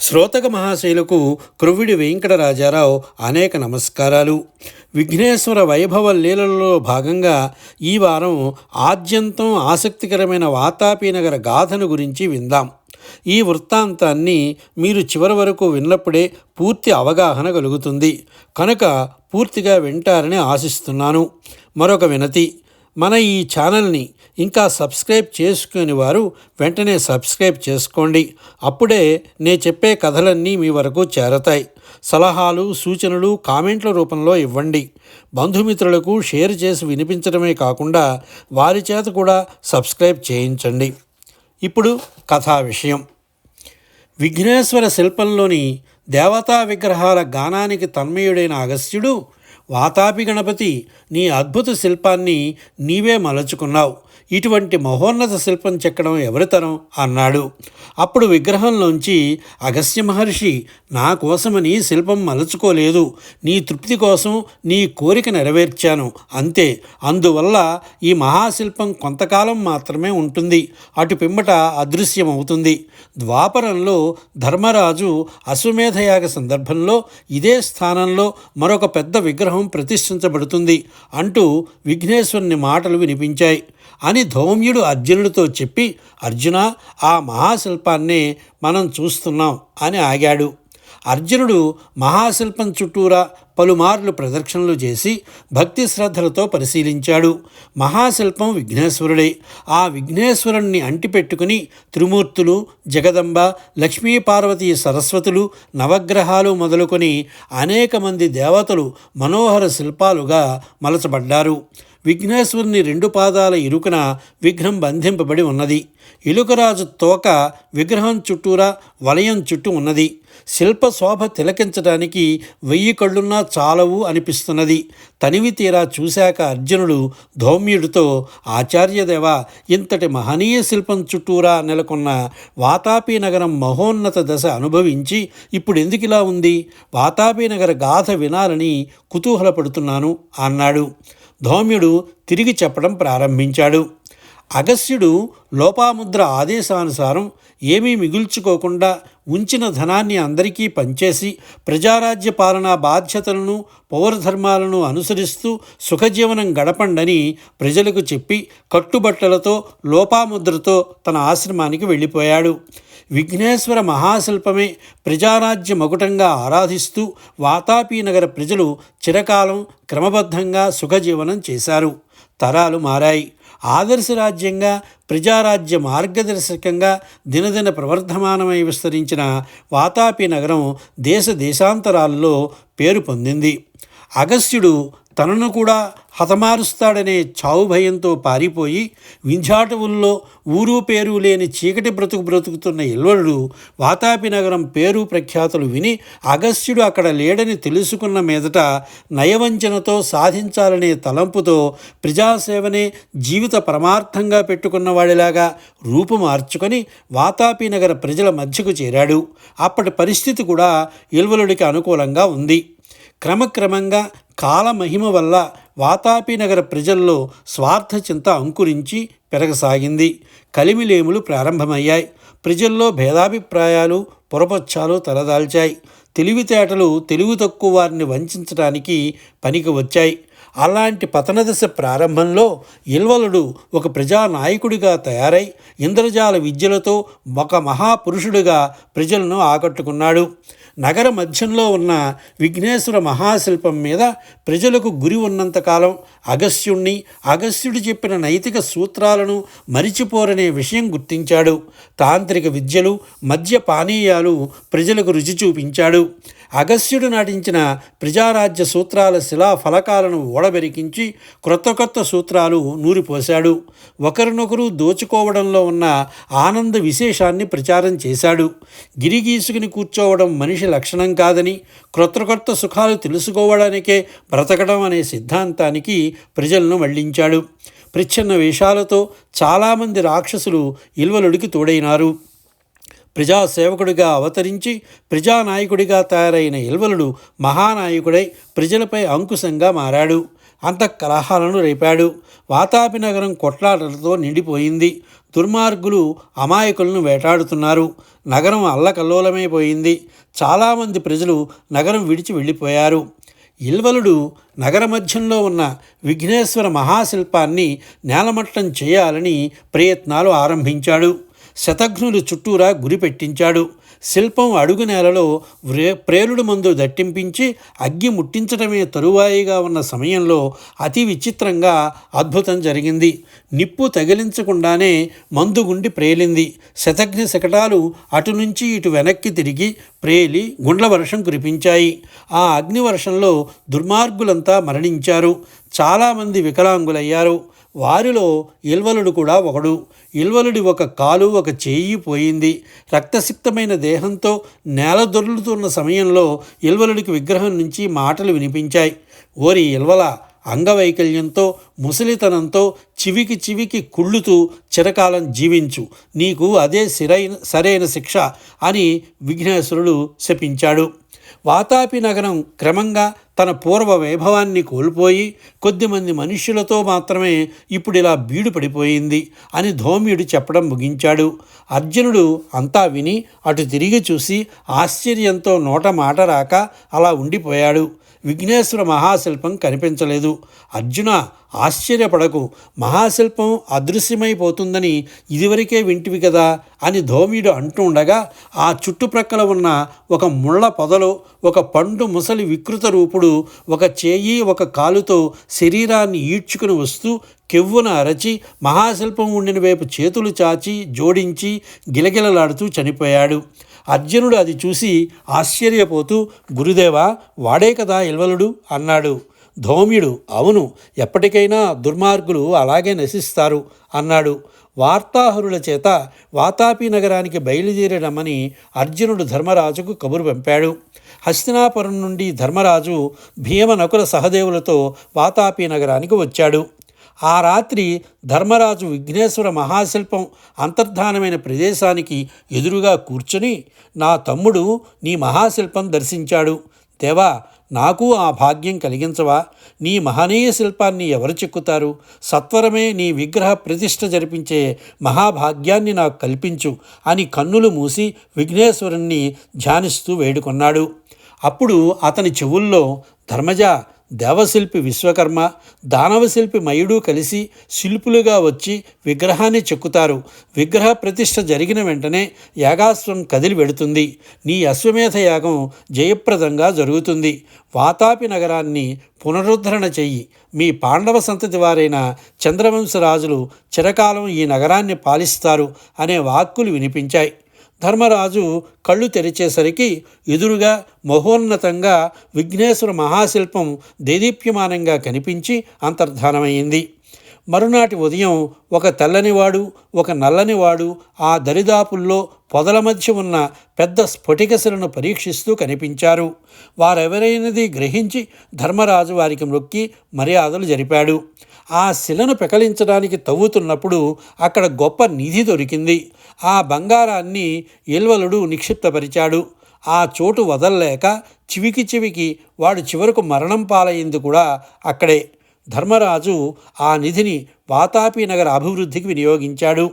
శ్రోతక మహాశైలకు క్రువిడి వెంకటరాజారావు అనేక నమస్కారాలు. విఘ్నేశ్వర వైభవ లీలలలో భాగంగా ఈ వారం ఆద్యంతం ఆసక్తికరమైన వాతాపీనగర గాథను గురించి విందాం. ఈ వృత్తాంతాన్ని మీరు చివరి వరకు విన్నప్పుడే పూర్తి అవగాహన కలుగుతుంది. కనుక పూర్తిగా వింటారని ఆశిస్తున్నాను. మరొక వినతి. మన ఈ ఛానల్ని ఇంకా సబ్స్క్రైబ్ చేసుకుని వారు వెంటనే సబ్స్క్రైబ్ చేసుకోండి. అప్పుడే నే చెప్పే కథలన్నీ మీ వరకు చేరతాయి. సలహాలు సూచనలు కామెంట్ల రూపంలో ఇవ్వండి. బంధుమిత్రులకు షేర్ చేసి వినిపించడమే కాకుండా వారి చేత కూడా సబ్స్క్రైబ్ చేయించండి. ఇప్పుడు కథా విషయం. విఘ్నేశ్వర శిల్పంలోని దేవతా విగ్రహాల గానానికి తన్మయుడైన అగస్త్యుడు వాతాపి గణపతి నీ అద్భుత శిల్పాన్ని నీవే మలచుకున్నావు. ఇటువంటి మహోన్నత శిల్పం చెక్కడం ఎవరితరం అన్నాడు. అప్పుడు విగ్రహంలోంచి అగస్త్య మహర్షి నా కోసమని శిల్పం మలుచుకోలేదు. నీ తృప్తి కోసం నీ కోరిక నెరవేర్చాను. అంతే. అందువల్ల ఈ మహాశిల్పం కొంతకాలం మాత్రమే ఉంటుంది. అటు పిమ్మట అదృశ్యమవుతుంది. ద్వాపరంలో ధర్మరాజు అశ్వమేధయాగ సందర్భంలో ఇదే స్థానంలో మరొక పెద్ద విగ్రహం ప్రతిష్ఠించబడుతుంది అంటూ విఘ్నేశ్వరుని మాటలు వినిపించాయి. అని ధౌమ్యుడు అర్జునుడితో చెప్పి అర్జున ఆ మహాశిల్పాన్ని మనం చూస్తున్నాం అని ఆగాడు. అర్జునుడు మహాశిల్పం చుట్టూరా పలుమార్లు ప్రదక్షిణలు చేసి భక్తి శ్రద్ధలతో పరిశీలించాడు. మహాశిల్పం విఘ్నేశ్వరుడే. ఆ విఘ్నేశ్వరుణ్ణి అంటిపెట్టుకుని త్రిమూర్తులు జగదంబ లక్ష్మీపార్వతి సరస్వతులు నవగ్రహాలు మొదలుకొని అనేక మంది దేవతలు మనోహర శిల్పాలుగా మలచబడ్డారు. విఘ్నేశ్వరుని రెండు పాదాల ఇరుకున విఘ్నం బంధింపబడి ఉన్నది. ఇలుకరాజు తోక విగ్రహం చుట్టూరా వలయం చుట్టూ ఉన్నది. శిల్ప శోభ తిలకించడానికి వెయ్యి కళ్ళున్నా చాలవు అనిపిస్తున్నది. తనివి తీరా చూశాక అర్జునుడు ధౌమ్యుడితో ఆచార్యదేవ ఇంతటి మహనీయ శిల్పం చుట్టూరా నెలకొన్న వాతాపి నగరం మహోన్నత దశ అనుభవించి ఇప్పుడు ఎందుకిలా ఉంది? వాతాపి నగర గాథ వినాలని కుతూహలపడుతున్నాను అన్నాడు. ధౌమ్యుడు తిరిగి చెప్పడం ప్రారంభించాడు. అగస్త్యుడు లోపాముద్ర ఆదేశానుసారం ఏమీ మిగుల్చుకోకుండా ఉంచిన ధనాన్ని అందరికీ పంచేసి ప్రజారాజ్య పాలనా బాధ్యతలను పౌరధర్మాలను అనుసరిస్తూ సుఖజీవనం గడపండని ప్రజలకు చెప్పి కట్టుబట్టలతో లోపాముద్రతో తన ఆశ్రమానికి వెళ్ళిపోయాడు. విఘ్నేశ్వర మహాశిల్పమే ప్రజారాజ్య మకుటంగా ఆరాధిస్తూ వాతాపీ నగర ప్రజలు చిరకాలం క్రమబద్ధంగా సుఖజీవనం చేశారు. తరాలు మారాయి. ఆదర్శ రాజ్యంగా ప్రజారాజ్య మార్గదర్శకంగా దినదిన ప్రవర్ధమానమై విస్తరించిన వాతాపి నగరం దేశ దేశాంతరాల్లో పేరు పొందింది. అగస్త్యుడు తనను కూడా హతమారుస్తాడనే చావు భయంతో పారిపోయి వింధ్యాటవుల్లో ఊరు పేరు లేని చీకటి బ్రతుకు బ్రతుకుతున్న ఇల్వరుడు వాతాపి నగరం పేరు ప్రఖ్యాతులు విని అగస్త్యుడు అక్కడ లేడని తెలుసుకున్న మీదట నయవంచనతో సాధించాలనే తలంపుతో ప్రజాసేవనే జీవిత పరమార్థంగా పెట్టుకున్న వాడిలాగా రూపు మార్చుకొని వాతాపి నగర ప్రజల మధ్యకు చేరాడు. అప్పటి పరిస్థితి కూడా ఇల్వలుడికి అనుకూలంగా ఉంది. క్రమక్రమంగా కాలమహిమ వల్ల వాతాపినగర ప్రజల్లో స్వార్థ చింత అంకురించి పెరగసాగింది. కలిమిలేములు ప్రారంభమయ్యాయి. ప్రజల్లో భేదాభిప్రాయాలు పొరపచ్చాలు తలదాల్చాయి. తెలివితేటలు తెలివి తక్కువ వారిని వంచడానికి పనికి వచ్చాయి. అలాంటి పతనదశ ప్రారంభంలో ఇల్వలుడు ఒక ప్రజానాయకుడిగా తయారై ఇంద్రజాల విద్యలతో ఒక మహాపురుషుడిగా ప్రజలను ఆకట్టుకున్నాడు. నగర మధ్యంలో ఉన్న విఘ్నేశ్వర మహాశిల్పం మీద ప్రజలకు గురి ఉన్నంతకాలం అగస్త్యుణ్ణి అగస్త్యుడు చెప్పిన నైతిక సూత్రాలను మరిచిపోరనే విషయం గుర్తించాడు. తాంత్రిక విద్యలు మద్య పానీయాలు ప్రజలకు రుచి చూపించాడు. అగస్త్యుడు నాటించిన ప్రజారాజ్య సూత్రాల శిలా ఫలకాలను ఓడబెరికించి క్రొత్త కొత్త సూత్రాలు నూరిపోశాడు. ఒకరినొకరు దోచుకోవడంలో ఉన్న ఆనంద విశేషాన్ని ప్రచారం చేశాడు. గిరిగీసుకుని కూర్చోవడం మనిషి లక్షణం కాదని క్రొత్త కొత్త సుఖాలు తెలుసుకోవడానికే బ్రతకడం అనే సిద్ధాంతానికి ప్రజలను మళ్ళించాడు. ప్రచ్ఛన్న వేషాలతో చాలామంది రాక్షసులు ఇల్వలుడికి తోడైనారు. ప్రజాసేవకుడిగా అవతరించి ప్రజానాయకుడిగా తయారైన ఇల్వలుడు మహానాయకుడై ప్రజలపై అంకుశంగా మారాడు. అంతఃకలహాలను రేపాడు. వాతాపి నగరం కొట్లాటలతో నిండిపోయింది. దుర్మార్గులు అమాయకులను వేటాడుతున్నారు. నగరం అల్లకల్లోలమైపోయింది. చాలామంది ప్రజలు నగరం విడిచి వెళ్ళిపోయారు. ఇల్వలుడు నగర మధ్యంలో ఉన్న విఘ్నేశ్వర మహాశిల్పాన్ని నేలమట్టం చేయాలని ప్రయత్నాలు ఆరంభించాడు. శతఘ్నులు చుట్టూరా గురి పెట్టించాడు. శిల్పం అడుగు నేలలో వ్రే ప్రేలుడు మందు దట్టింపించి అగ్గి ముట్టించడమే తరువాయిగా ఉన్న సమయంలో అతి విచిత్రంగా అద్భుతం జరిగింది. నిప్పు తగిలించకుండానే మందు గుండి ప్రేలింది. శతఘ్ని శకటాలు అటు నుంచి ఇటు వెనక్కి తిరిగి ప్రేలి గుండ్ల వర్షం కురిపించాయి. ఆ అగ్నివర్షంలో దుర్మార్గులంతా మరణించారు. చాలామంది వికలాంగులయ్యారు. వారిలో ఇల్వలుడు కూడా ఒకడు. ఇల్వలుడి ఒక కాలు ఒక చేయి పోయింది. రక్తసిక్తమైన దేహంతో నేల దొర్లుతున్న సమయంలో ఇల్వలుడికి విగ్రహం నుంచి మాటలు వినిపించాయి. ఓరి ఇల్వల అంగవైకల్యంతో ముసలితనంతో చివికి చివికి కుళ్ళుతూ చిరకాలం జీవించు. నీకు అదే సిరైన సరైన శిక్ష అని విఘ్నేశ్వరుడు శపించాడు. వాతాపి నగరం క్రమంగా తన పూర్వ వైభవాన్ని కోల్పోయి కొద్దిమంది మనుష్యులతో మాత్రమే ఇప్పుడు ఇలా బీడు పడిపోయింది అని ధోమ్యుడు చెప్పడం ముగించాడు. అర్జునుడు అంతా విని అటు తిరిగి చూసి ఆశ్చర్యంతో నోట మాట రాక అలా ఉండిపోయాడు. విఘ్నేశ్వర మహాశిల్పం కనిపించలేదు. అర్జున ఆశ్చర్యపడకు మహాశిల్పం అదృశ్యమైపోతుందని ఇదివరకే వింటివి కదా అని ధోమియుడు అంటూ ఉండగా ఆ చుట్టుప్రక్కల ఉన్న ఒక ముళ్ళ పొదలో ఒక పండు ముసలి వికృత రూపుడు ఒక చేయి ఒక కాలుతో శరీరాన్ని ఈడ్చుకుని వస్తూ కెవ్వున అరచి మహాశిల్పం ఉండిన వైపు చేతులు చాచి జోడించి గిలగిలలాడుతూ చనిపోయాడు. అర్జునుడు అది చూసి ఆశ్చర్యపోతూ గురుదేవా వాడే కదా ఇల్వలుడు అన్నాడు. ధౌమ్యుడు అవును ఎప్పటికైనా దుర్మార్గులు అలాగే నశిస్తారు అన్నాడు. వార్తాహరుల చేత వాతాపి నగరానికి బయలుదేరడమని అర్జునుడు ధర్మరాజుకు కబురు పంపాడు. హస్తినాపురం నుండి ధర్మరాజు భీమ నకుల సహదేవులతో వాతాపి నగరానికి వచ్చాడు. ఆ రాత్రి ధర్మరాజు విఘ్నేశ్వర మహాశిల్పం అంతర్ధానమైన ప్రదేశానికి ఎదురుగా కూర్చుని నా తమ్ముడు నీ మహాశిల్పం దర్శించాడు. దేవా నాకు ఆ భాగ్యం కలిగించవా? నీ మహనీయ శిల్పాన్ని ఎవరు చెక్కుతారు? సత్వరమే నీ విగ్రహ ప్రతిష్ఠ జరిపించే మహాభాగ్యాన్ని నాకు కల్పించు అని కన్నులు మూసి విఘ్నేశ్వరుణ్ణి ధ్యానిస్తూ వేడుకొన్నాడు. అప్పుడు అతని చెవుల్లో ధర్మజ దేవశిల్పి విశ్వకర్మ దానవశిల్పి మయుడు కలిసి శిల్పులుగా వచ్చి విగ్రహాన్ని చెక్కుతారు. విగ్రహ ప్రతిష్ఠ జరిగిన వెంటనే యాగాశ్వం కదిలి వెడుతుంది. నీ అశ్వమేధ యాగం జయప్రదంగా జరుగుతుంది. వాతాపి నగరాన్ని పునరుద్ధరణ చెయ్యి. మీ పాండవ సంతతి వారైన చంద్రవంశరాజులు చిరకాలం ఈ నగరాన్ని పాలిస్తారు అనే వాక్కులు వినిపించాయి. ధర్మరాజు కళ్ళు తెరిచేసరికి ఎదురుగా మహోన్నతంగా విఘ్నేశ్వర మహాశిల్పం దేదీప్యమానంగా కనిపించి అంతర్ధానమైంది. మరునాటి ఉదయం ఒక తెల్లనివాడు ఒక నల్లనివాడు ఆ దరిదాపుల్లో పొదల మధ్య ఉన్న పెద్ద స్ఫటికశిలను పరీక్షిస్తూ కనిపించారు. వారెవరైనది గ్రహించి ధర్మరాజు వారికి మొక్కి మర్యాదలు జరిపాడు. ఆ శిలను పెకలించడానికి తవ్వుతున్నప్పుడు అక్కడ గొప్ప నిధి దొరికింది. ఆ బంగారాన్ని ఇల్వలుడు నిక్షిప్తపరిచాడు. ఆ చోటు వదల్లేక చివికి చివికి వాడు చివరకు మరణం పాలయ్యింది కూడా అక్కడే. ధర్మరాజు ఆ నిధిని వాతాపి నగర అభివృద్ధికి వినియోగించాడు.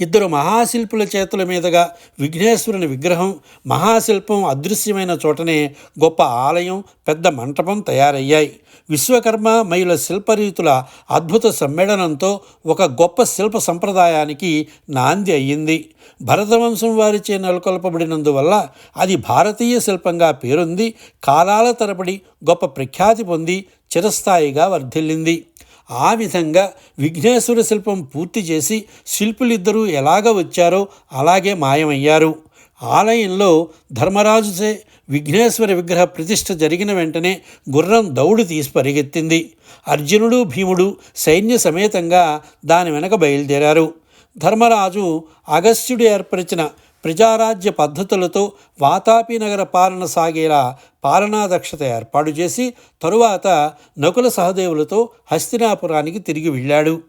ఇద్దరు మహాశిల్పుల చేతుల మీదుగా విఘ్నేశ్వరుని విగ్రహం మహాశిల్పం అదృశ్యమైన చోటనే గొప్ప ఆలయం పెద్ద మంటపం తయారయ్యాయి. విశ్వకర్మ మయుల శిల్పరీతుల అద్భుత సమ్మేళనంతో ఒక గొప్ప శిల్ప సంప్రదాయానికి నాంది అయ్యింది. భరతవంశం వారిచే నెలకొల్పబడినందువల్ల అది భారతీయ శిల్పంగా పేరొంది కాలాల తరబడి గొప్ప ప్రఖ్యాతి పొంది చిరస్థాయిగా వర్ధిల్లింది. ఆ విధంగా విఘ్నేశ్వర శిల్పం పూర్తి చేసి శిల్పులిద్దరూ ఎలాగ వచ్చారో అలాగే మాయమయ్యారు. ఆలయంలో ధర్మరాజుచే విఘ్నేశ్వర విగ్రహ ప్రతిష్ఠ జరిగిన వెంటనే గుర్రం దౌడు తీసి పరిగెత్తింది. అర్జునుడు భీముడు సైన్య సమేతంగా దాని వెనక బయలుదేరారు. ధర్మరాజు అగస్త్యుడు ఏర్పరిచిన ప్రజారాజ్య పద్ధతులతో వాతాపి నగర పాలన సాగేలా పాలనా దక్షత ఏర్పాటు చేసి తరువాత నకుల సహదేవులతో హస్తినాపురానికి తిరిగి వెళ్ళాడు.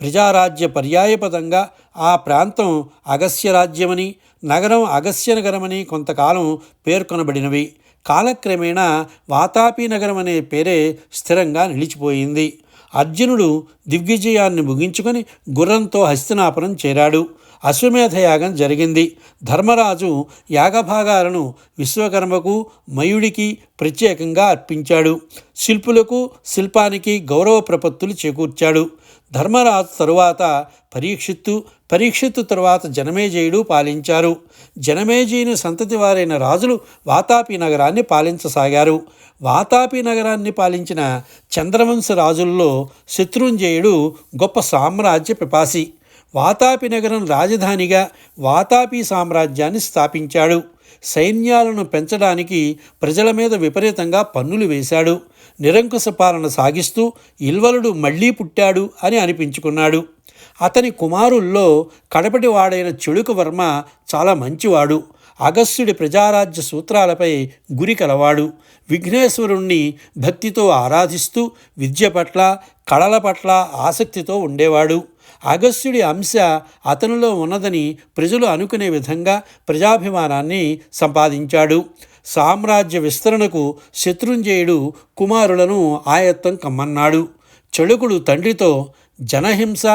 ప్రజారాజ్య పర్యాయపదంగా ఆ ప్రాంతం అగస్య రాజ్యమని నగరం అగస్యనగరమని కొంతకాలం పేర్కొనబడినవి. కాలక్రమేణా వాతాపి నగరం అనే పేరే స్థిరంగా నిలిచిపోయింది. అర్జునుడు దిగ్విజయాన్ని ముగించుకొని గుర్రంతో హస్తినాపురం చేరాడు. అశ్వమేధ యాగం జరిగింది. ధర్మరాజు యాగభాగాలను విశ్వకర్మకు మయుడికి ప్రత్యేకంగా అర్పించాడు. శిల్పులకు శిల్పానికి గౌరవ ప్రపత్తులు చేకూర్చాడు. ధర్మరాజు తరువాత పరీక్షిత్తు పరీక్షిత్తు తరువాత జనమేజయుడు పాలించారు. జనమేజయుని సంతతి వారైన రాజులు వాతాపి నగరాన్ని పాలించసాగారు. వాతాపి నగరాన్ని పాలించిన చంద్రవంశ రాజుల్లో శత్రుంజయుడు గొప్ప సామ్రాజ్య పిపాసి. వాతాపి నగరం రాజధానిగా వాతాపి సామ్రాజ్యాన్ని స్థాపించాడు. సైన్యాలను పెంచడానికి ప్రజల మీద విపరీతంగా పన్నులు వేశాడు. నిరంకుశ పాలన సాగిస్తూ ఇల్వలుడు మళ్ళీ పుట్టాడు అని అనిపించుకున్నాడు. అతని కుమారుల్లో కడపటివాడైన చెడుకు వర్మ చాలా మంచివాడు. అగస్త్యుడి ప్రజారాజ్య సూత్రాలపై గురి కలవాడు. విఘ్నేశ్వరుణ్ణి భక్తితో ఆరాధిస్తూ విద్య పట్ల కళల పట్ల ఆసక్తితో ఉండేవాడు. అగస్త్యుడి అంశ అతనిలో ఉన్నదని ప్రజలు అనుకునే విధంగా ప్రజాభిమానాన్ని సంపాదించాడు. సామ్రాజ్య విస్తరణకు శత్రుంజయుడు కుమారులను ఆయత్తం కమ్మన్నాడు. చెడుకుడు తండ్రితో జనహింస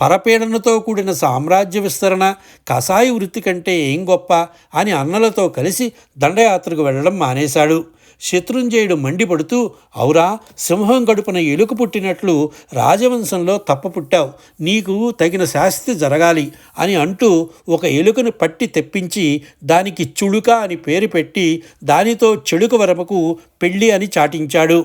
పరపీడనతో కూడిన సామ్రాజ్య విస్తరణ కషాయ వృత్తి కంటే ఏం గొప్ప అని అన్నలతో కలిసి దండయాత్రకు వెళ్ళడం మానేశాడు. శత్రుంజయుడు మండిపడుతూ ఔరా సింహం గడుపున ఎలుక పుట్టినట్లు రాజవంశంలో తప్ప పుట్టావు. నీకు తగిన శాస్తి జరగాలి అని అంటూ ఒక ఎలుకను పట్టి తెప్పించి దానికి చుడుక అని పేరు పెట్టి దానితో చెడుక వరమకు పెళ్ళి అని చాటించాడు.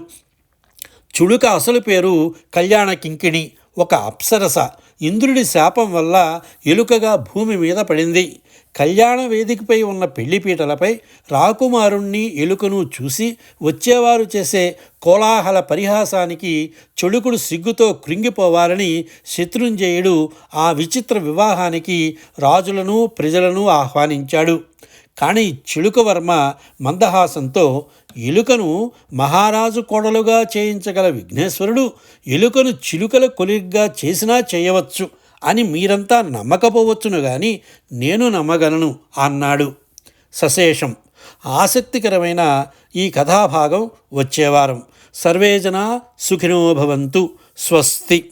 చుడుక అసలు పేరు కళ్యాణ కింకిణి ఒక అప్సరస. ఇంద్రుడి శాపం వల్ల ఎలుకగా భూమి మీద పడింది. కళ్యాణ వేదికపై ఉన్న పెళ్ళిపీటలపై రాకుమారుణ్ణి ఎలుకను చూసి వచ్చేవారు చేసే కోలాహల పరిహాసానికి చెడుకుడు సిగ్గుతో కృంగిపోవాలని శత్రుంజయుడు ఆ విచిత్ర వివాహానికి రాజులను ప్రజలను ఆహ్వానించాడు. కానీ చిలుకవర్మ మందహాసంతో ఎలుకను మహారాజు కోడలుగా చేయించగల విఘ్నేశ్వరుడు ఎలుకను చిలుకల కొలిగ్గా చేసినా చేయవచ్చు అని మీరంతా నమ్మకపోవచ్చును గాని నేను నమ్మగలను అన్నాడు. సశేషం. ఆసక్తికరమైన ఈ కథాభాగం వచ్చేవారం. సర్వేజన సుఖినోభవంతు స్వస్తి.